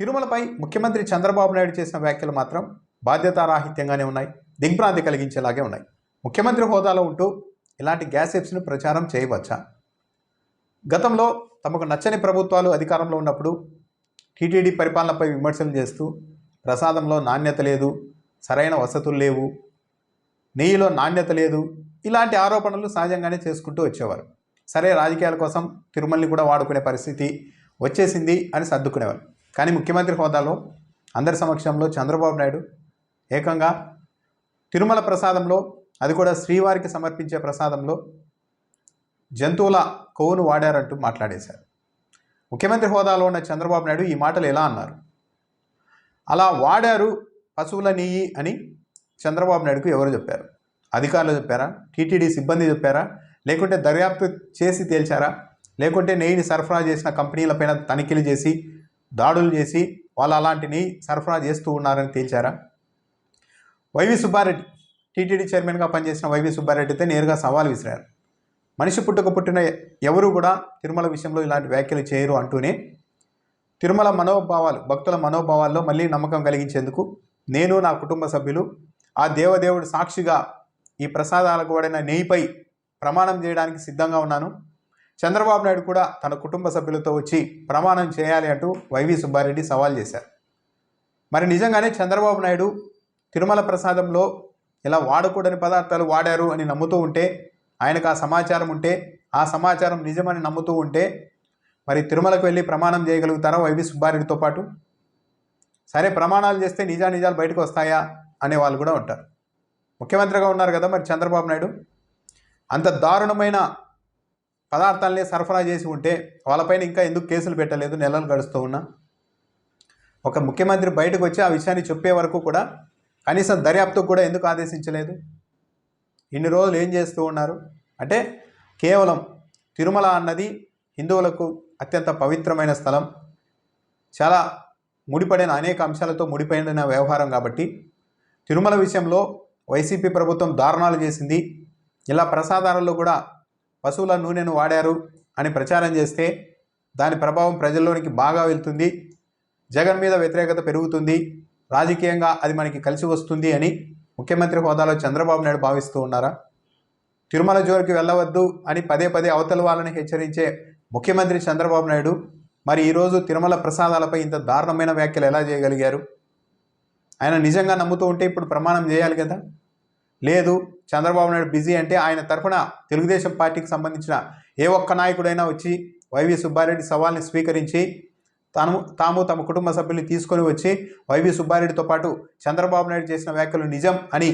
తిరుమలపై ముఖ్యమంత్రి చంద్రబాబు నాయుడు చేసిన వ్యాఖ్యలు మాత్రం బాధ్యతారాహిత్యంగానే ఉన్నాయి దిగ్భ్రాంతి కలిగించేలాగే ఉన్నాయి. ముఖ్యమంత్రి హోదాలో ఉంటూ ఇలాంటి గ్యాస్ ఎప్స్ను ప్రచారం చేయవచ్చా? గతంలో తమకు నచ్చని ప్రభుత్వాలు అధికారంలో ఉన్నప్పుడు టీటీడీ పరిపాలనపై విమర్శలు చేస్తూ ప్రసాదంలో నాణ్యత లేదు సరైన వసతులు లేవు నెయ్యిలో నాణ్యత లేదు ఇలాంటి ఆరోపణలు సహజంగానే చేసుకుంటూ వచ్చేవారు. సరే రాజకీయాల కోసం తిరుమలని కూడా వాడుకునే పరిస్థితి వచ్చేసింది అని సర్దుకునేవారు. కానీ ముఖ్యమంత్రి హోదాలో అందరి సమక్షంలో చంద్రబాబు నాయుడు ఏకంగా తిరుమల ప్రసాదంలో అది కూడా శ్రీవారికి సమర్పించే ప్రసాదంలో జంతువుల కొవ్వును వాడారంటూ మాట్లాడేశారు. ముఖ్యమంత్రి హోదాలో ఉన్న చంద్రబాబు నాయుడు ఈ మాటలు ఎలా అన్నారు? అలా వాడారు పశువుల నెయ్యి అని చంద్రబాబు నాయుడుకు ఎవరు చెప్పారు? అధికారులు చెప్పారా? టీటీడీ సిబ్బంది చెప్పారా? లేకుంటే దర్యాప్తు చేసి తేల్చారా? లేకుంటే నెయ్యిని సరఫరా చేసిన కంపెనీలపైన తనిఖీలు చేసి దాడులు చేసి వాళ్ళు అలాంటిని సరఫరా చేస్తూ ఉన్నారని తేల్చారా? వైవి సుబ్బారెడ్డి టీటీడీ చైర్మన్గా పనిచేసిన వైవి సుబ్బారెడ్డితో నేరుగా సవాల్ విసిరారు. మనిషి పుట్టుక పుట్టిన ఎవరు కూడా తిరుమల విషయంలో ఇలాంటి వ్యాఖ్యలు చేయరు అంటూనే తిరుమల మనోభావాలు భక్తుల మనోభావాల్లో మళ్ళీ నమ్మకం కలిగించేందుకు నేను నా కుటుంబ సభ్యులు ఆ దేవదేవుడు సాక్షిగా ఈ ప్రసాదాలకు వాడిన నెయ్యిపై ప్రమాణం చేయడానికి సిద్ధంగా ఉన్నాను. చంద్రబాబు నాయుడు కూడా తన కుటుంబ సభ్యులతో వచ్చి ప్రమాణం చేయాలి అంటూ వైవి సుబ్బారెడ్డి సవాల్ చేశారు. మరి నిజంగానే చంద్రబాబు నాయుడు తిరుమల ప్రసాదంలో ఇలా వాడకూడని పదార్థాలు వాడారు అని నమ్ముతూ ఉంటే ఆయనకు ఆ సమాచారం ఉంటే ఆ సమాచారం నిజమని నమ్ముతూ ఉంటే మరి తిరుమలకు వెళ్ళి ప్రమాణం చేయగలుగుతారా వైవి సుబ్బారెడ్డితో పాటు? సరే ప్రమాణాలు చేస్తే నిజా నిజాలు బయటకు వస్తాయా అనే వాళ్ళు కూడా ఉంటారు. ముఖ్యమంత్రిగా ఉన్నారు కదా మరి చంద్రబాబు నాయుడు? అంత దారుణమైన పదార్థాలనే సరఫరా చేసి ఉంటే వాళ్ళపైన ఇంకా ఎందుకు కేసులు పెట్టలేదు నెలలు గడుస్తూ ఉన్నా? ఒక ముఖ్యమంత్రి బయటకు వచ్చి ఆ విషయాన్ని చెప్పే వరకు కూడా కనీసం దర్యాప్తుకు కూడా ఎందుకు ఆదేశించలేదు? ఇన్ని రోజులు ఏం చేస్తూ ఉన్నారు? అంటే కేవలం తిరుమల అన్నది హిందువులకు అత్యంత పవిత్రమైన స్థలం. చాలా ముడిపడిన అనేక అంశాలతో ముడిపడిన వ్యవహారం కాబట్టి తిరుమల విషయంలో వైసీపీ ప్రభుత్వం దారుణాలు చేసింది. ఇలా ప్రసాదాలలో కూడా పశువుల నూనెను వాడారు అని ప్రచారం చేస్తే దాని ప్రభావం ప్రజల్లోనికి బాగా వెళ్తుంది. జగన్ మీద వ్యతిరేకత పెరుగుతుంది. రాజకీయంగా అది మనకి కలిసి వస్తుంది అని ముఖ్యమంత్రి హోదాలో చంద్రబాబు నాయుడు భావిస్తూ ఉన్నారా? తిరుమల జోరుకి వెళ్ళవద్దు అని పదే పదే అవతల వాళ్ళని హెచ్చరించే ముఖ్యమంత్రి చంద్రబాబు నాయుడు మరి ఈరోజు తిరుమల ప్రసాదాలపై ఇంత దారుణమైన వ్యాఖ్యలు ఎలా చేయగలిగారు? ఆయన నిజంగా నమ్ముతూ ఉంటే ఇప్పుడు ప్రమాణం చేయాలి కదా? లేదు చంద్రబాబు నాయుడు బిజీ అంటే ఆయన తరఫున తెలుగుదేశం పార్టీకి సంబంధించిన ఏ ఒక్క నాయకుడైనా వచ్చి వైవి సుబ్బారెడ్డి సవాల్ని స్వీకరించి తాను తాము తమ కుటుంబ సభ్యుల్ని తీసుకొని వచ్చి వైవి సుబ్బారెడ్డితో పాటు చంద్రబాబు నాయుడు చేసిన వ్యాఖ్యలు నిజం అని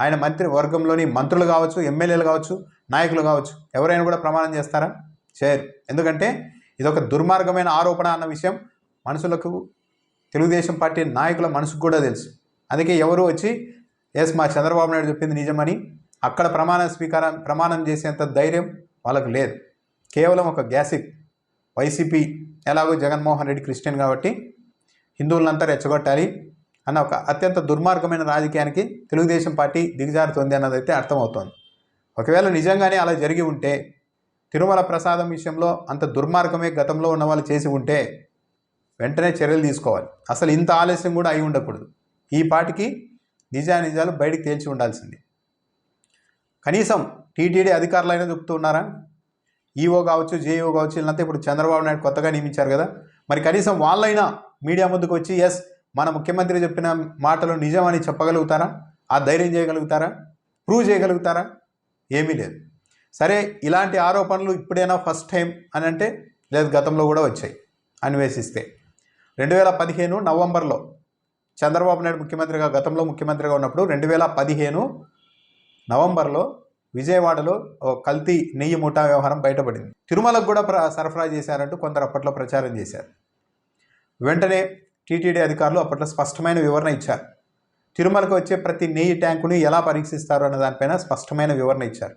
ఆయన మంత్రి వర్గంలోని మంత్రులు కావచ్చు ఎమ్మెల్యేలు కావచ్చు నాయకులు కావచ్చు ఎవరైనా కూడా ప్రమాణం చేస్తారా? చేయరు. ఎందుకంటే ఇది ఒక దుర్మార్గమైన ఆరోపణ అన్న విషయం మనుషులకు తెలుగుదేశం పార్టీ నాయకుల మనసుకు కూడా తెలుసు. అందుకే ఎవరు వచ్చి ఎస్ మా చంద్రబాబు నాయుడు చెప్పింది నిజమని. అక్కడ ప్రమాణ స్వీకారం ప్రమాణం చేసేంత ధైర్యం వాళ్ళకు లేదు. కేవలం ఒక గ్యాసిప్. వైసీపీ ఎలాగో జగన్మోహన్ రెడ్డి క్రిస్టియన్ కాబట్టి హిందువులంతా రెచ్చగొట్టాలి అన్న ఒక అత్యంత దుర్మార్గమైన రాజకీయానికి తెలుగుదేశం పార్టీ దిగజారుతోంది అన్నదైతే అర్థమవుతోంది. ఒకవేళ నిజంగానే అలా జరిగి ఉంటే తిరుమల ప్రసాదం విషయంలో అంత దుర్మార్గమే గతంలో ఉన్న వాళ్ళు చేసి ఉంటే వెంటనే చర్యలు తీసుకోవాలి. అసలు ఇంత ఆలస్యం కూడా అయి ఉండకూడదు. ఈ పాటికి నిజానిజాలు బయటికి తేల్చి ఉండాల్సింది. కనీసం టీటీడీ అధికారులైనా చెప్తూ ఉన్నారా ఈఓ కావచ్చు జేఈఓ కావచ్చు వీళ్ళంతా ఇప్పుడు చంద్రబాబు నాయుడు కొత్తగా నియమించారు కదా. మరి కనీసం వాళ్ళైనా మీడియా ముందుకు వచ్చి ఎస్ మన ముఖ్యమంత్రి చెప్పిన మాటలు నిజమని చెప్పగలుగుతారా? ఆ ధైర్యం చేయగలుగుతారా? ప్రూవ్ చేయగలుగుతారా? ఏమీ లేదు. సరే ఇలాంటి ఆరోపణలు ఇప్పుడైనా ఫస్ట్ టైం అని అంటే లేదు గతంలో కూడా వచ్చాయి. అన్వేషిస్తే. రెండు వేల పదిహేను నవంబర్లో చంద్రబాబు నాయుడు ముఖ్యమంత్రిగా గతంలో ముఖ్యమంత్రిగా ఉన్నప్పుడు రెండు వేల పదిహేను నవంబర్లో విజయవాడలో ఓ కల్తీ నెయ్యి ముఠా వ్యవహారం బయటపడింది. తిరుమలకు కూడా ప్ర సరఫరా చేశారంటూ కొందరు అప్పట్లో ప్రచారం చేశారు. వెంటనే టీటీడీ అధికారులు అప్పట్లో స్పష్టమైన వివరణ ఇచ్చారు. తిరుమలకు వచ్చే ప్రతి నెయ్యి ట్యాంకుని ఎలా పరీక్షిస్తారు అన్న దానిపైన స్పష్టమైన వివరణ ఇచ్చారు.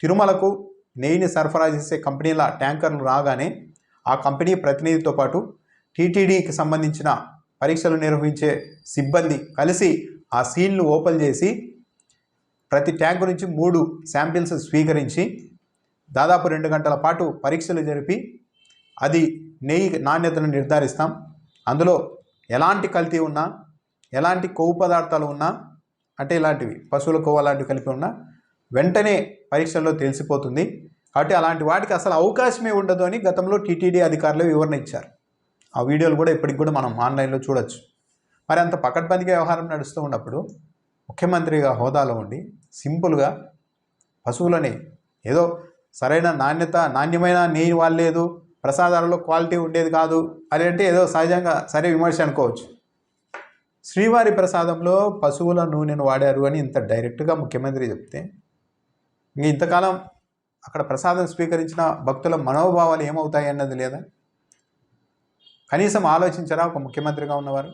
తిరుమలకు నెయ్యిని సరఫరా చేసే కంపెనీల ట్యాంకర్లు రాగానే ఆ కంపెనీ ప్రతినిధితో పాటు టీటీడీకి సంబంధించిన పరీక్షలు నిర్వహించే సిబ్బంది కలిసి ఆ సీల్ను ఓపెన్ చేసి ప్రతి ట్యాంక్ నుంచి మూడు శాంపిల్స్ స్వీకరించి దాదాపు రెండు గంటల పాటు పరీక్షలు జరిపి అది నెయ్యి నాణ్యతను నిర్ధారిస్తాం. అందులో ఎలాంటి కల్తీ ఉన్నా ఎలాంటి కొవ్వు పదార్థాలు ఉన్నా అంటే ఇలాంటివి పశువుల కొవ్వు అలాంటివి కలిపి ఉన్నా వెంటనే పరీక్షల్లో తెలిసిపోతుంది. కాబట్టి అలాంటి వాటికి అసలు అవకాశమే ఉండదు అని గతంలో టీటీడీ అధికారులు వివరణ ఇచ్చారు. ఆ వీడియోలు కూడా ఇప్పటికి కూడా మనం ఆన్లైన్లో చూడొచ్చు. మరి అంత పకడ్బందీగా వ్యవహారం నడుస్తూ ఉన్నప్పుడు ముఖ్యమంత్రిగా హోదాలో ఉండి సింపుల్గా పశువులని ఏదో సరైన నాణ్యత నాణ్యమైన నెయ్యి వాళ్ళలేదు ప్రసాదాలలో క్వాలిటీ ఉండేది కాదు అని అంటే ఏదో సహజంగా సరే విమర్శ అనుకోవచ్చు. శ్రీవారి ప్రసాదంలో పశువుల నూనెను వాడారు అని ఇంత డైరెక్ట్గా ముఖ్యమంత్రి చెప్తే ఇంక ఇంతకాలం అక్కడ ప్రసాదం స్వీకరించిన భక్తుల మనోభావాలు ఏమవుతాయి అన్నది లేదా? కనీసం ఆలోచించరా ఒక ముఖ్యమంత్రిగా ఉన్నవారు?